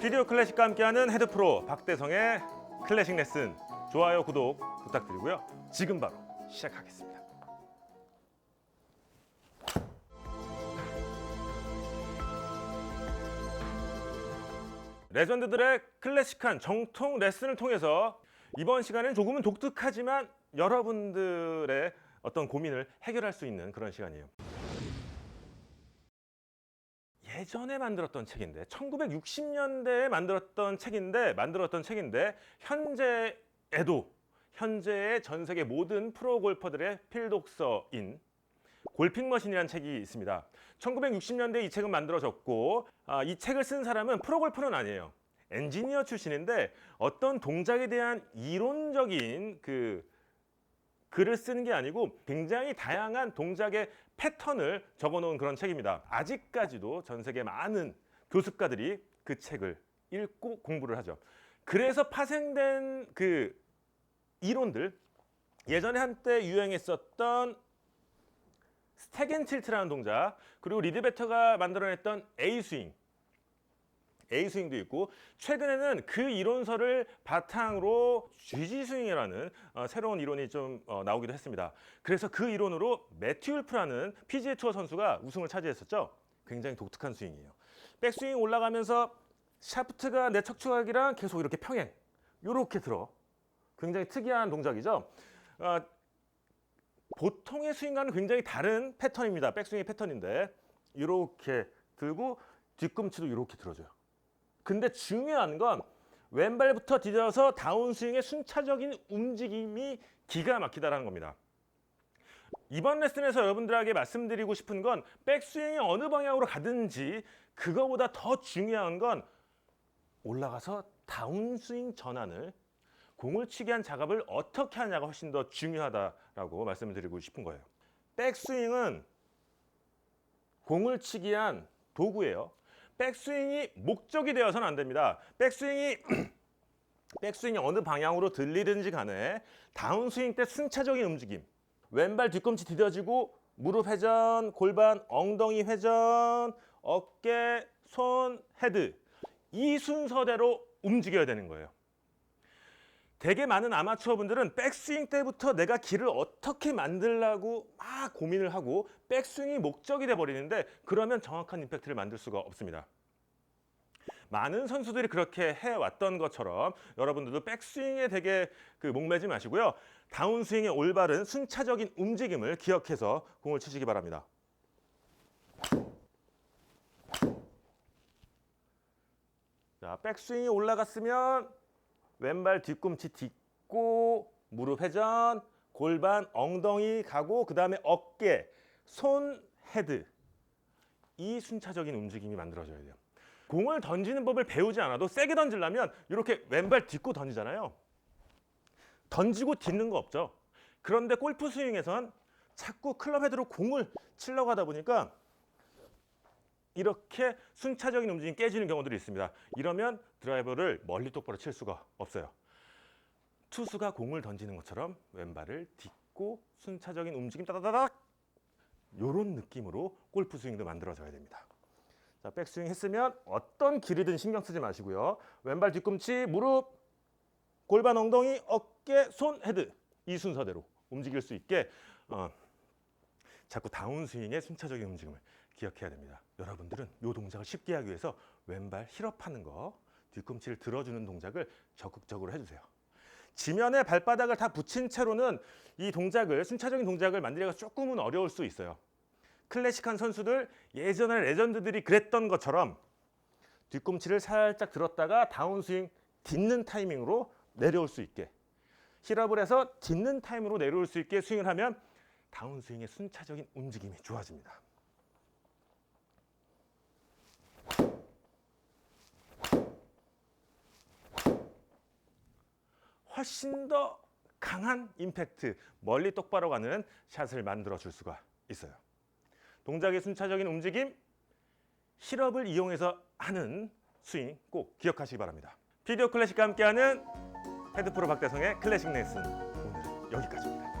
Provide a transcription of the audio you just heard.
비디오 클래식과 함께하는 헤드 프로 박대성의 클래식 레슨. 좋아요 구독 부탁드리고요. 지금 바로 시작하겠습니다. 레전드들의 클래식한 정통 레슨을 통해서 이번 시간은 조금은 독특하지만 여러분들의 어떤 고민을 해결할 수 있는 그런 시간이에요. 예전에 만들었던 책인데 1960년대에 만들었던 책인데 만들었던 책인데 현재에도 현재의 전 세계 모든 프로 골퍼들의 필독서인 골핑머신이라는 책이 있습니다. 1960년대 이 책은 만들어졌고 아, 이 책을 쓴 사람은 프로 골퍼는 아니에요. 엔지니어 출신인데 어떤 동작에 대한 이론적인 그 글을 쓰는 게 아니고 굉장히 다양한 동작의 패턴을 적어 놓은 그런 책입니다. 아직까지도 전 세계 많은 교습가들이 그 책을 읽고 공부를 하죠. 그래서 파생된 그 이론들 예전에 한때 유행했었던 스택앤틸트라는 동작 그리고 리드베터가 만들어냈던 A 스윙 A 스윙도 있고 최근에는 그 이론서를 바탕으로 GG 스윙이라는 어, 새로운 이론이 좀 어, 나오기도 했습니다. 그래서 그 이론으로 매튜 울프라는 PGA 투어 선수가 우승을 차지했었죠. 굉장히 독특한 스윙이에요. 백스윙 올라가면서 샤프트가 내 척추각이랑 계속 이렇게 평행 이렇게 들어 굉장히 특이한 동작이죠. 어, 보통의 스윙과는 굉장히 다른 패턴입니다. 백스윙의 패턴인데 이렇게 들고 뒤꿈치도 이렇게 들어줘요. 근데 중요한 건 왼발부터 디뎌서 다운스윙의 순차적인 움직임이 기가 막히다라는 겁니다. 이번 레슨에서 여러분들에게 말씀드리고 싶은 건 백스윙이 어느 방향으로 가든지 그거보다 더 중요한 건 올라가서 다운스윙 전환을 공을 치게 한 작업을 어떻게 하냐가 훨씬 더 중요하다라고 말씀을 드리고 싶은 거예요. 백스윙은 공을 치기 위한 도구예요. 백스윙이 목적이 되어서는 안 됩니다. 백스윙이 백스윙이 어느 방향으로 들리든지 간에 다운스윙 때 순차적인 움직임 왼발 뒤꿈치 디뎌지고 무릎 회전, 골반, 엉덩이 회전, 어깨, 손, 헤드 이 순서대로 움직여야 되는 거예요. 되게 많은 아마추어 분들은 백스윙 때부터 내가 길을 어떻게 만들라고 막 고민을 하고 백스윙이 목적이 돼 버리는데 그러면 정확한 임팩트를 만들 수가 없습니다. 많은 선수들이 그렇게 해왔던 것처럼 여러분들도 백스윙에 되게 그 목매지 마시고요. 다운스윙의 올바른 순차적인 움직임을 기억해서 공을 치시기 바랍니다. 자, 백스윙이 올라갔으면 왼발 뒤꿈치 딛고 무릎 회전, 골반, 엉덩이 가고 그 다음에 어깨, 손, 헤드 이 순차적인 움직임이 만들어져야 돼요. 공을 던지는 법을 배우지 않아도 세게 던지려면 이렇게 왼발 딛고 던지잖아요. 던지고 딛는 거 없죠. 그런데 골프 스윙에선 자꾸 클럽 헤드로 공을 치려고 하다 보니까 이렇게 순차적인 움직임이 깨지는 경우들이 있습니다. 이러면 드라이버를 멀리 똑바로 칠 수가 없어요. 투수가 공을 던지는 것처럼 왼발을 딛고 순차적인 움직임 따다다닥 이런 느낌으로 골프 스윙도 만들어져야 됩니다. 자, 백스윙 했으면 어떤 길이든 신경 쓰지 마시고요. 왼발 뒤꿈치, 무릎, 골반, 엉덩이, 어깨, 손, 헤드 이 순서대로 움직일 수 있게 어, 자꾸 다운스윙의 순차적인 움직임을 기억해야 됩니다. 여러분들은 이 동작을 쉽게 하기 위해서 왼발 힐업하는 거, 뒤꿈치를 들어주는 동작을 적극적으로 해주세요. 지면에 발바닥을 다 붙인 채로는 이 동작을 순차적인 동작을 만들기가 조금은 어려울 수 있어요. 클래식한 선수들 예전에 레전드들이 그랬던 것처럼 뒤꿈치를 살짝 들었다가 다운스윙 딛는 타이밍으로 내려올 수 있게 힐업을 해서 딛는 타임으로 내려올 수 있게 스윙을 하면 다운스윙의 순차적인 움직임이 좋아집니다. 훨씬 더 강한 임팩트, 멀리 똑바로 가는 샷을 만들어 줄 수가 있어요. 동작의 순차적인 움직임, 힐업을 이용해서 하는 스윙 꼭 기억하시기 바랍니다. 비디오 클래식과 함께하는 헤드프로 박대성의 클래식 레슨 오늘은 여기까지입니다.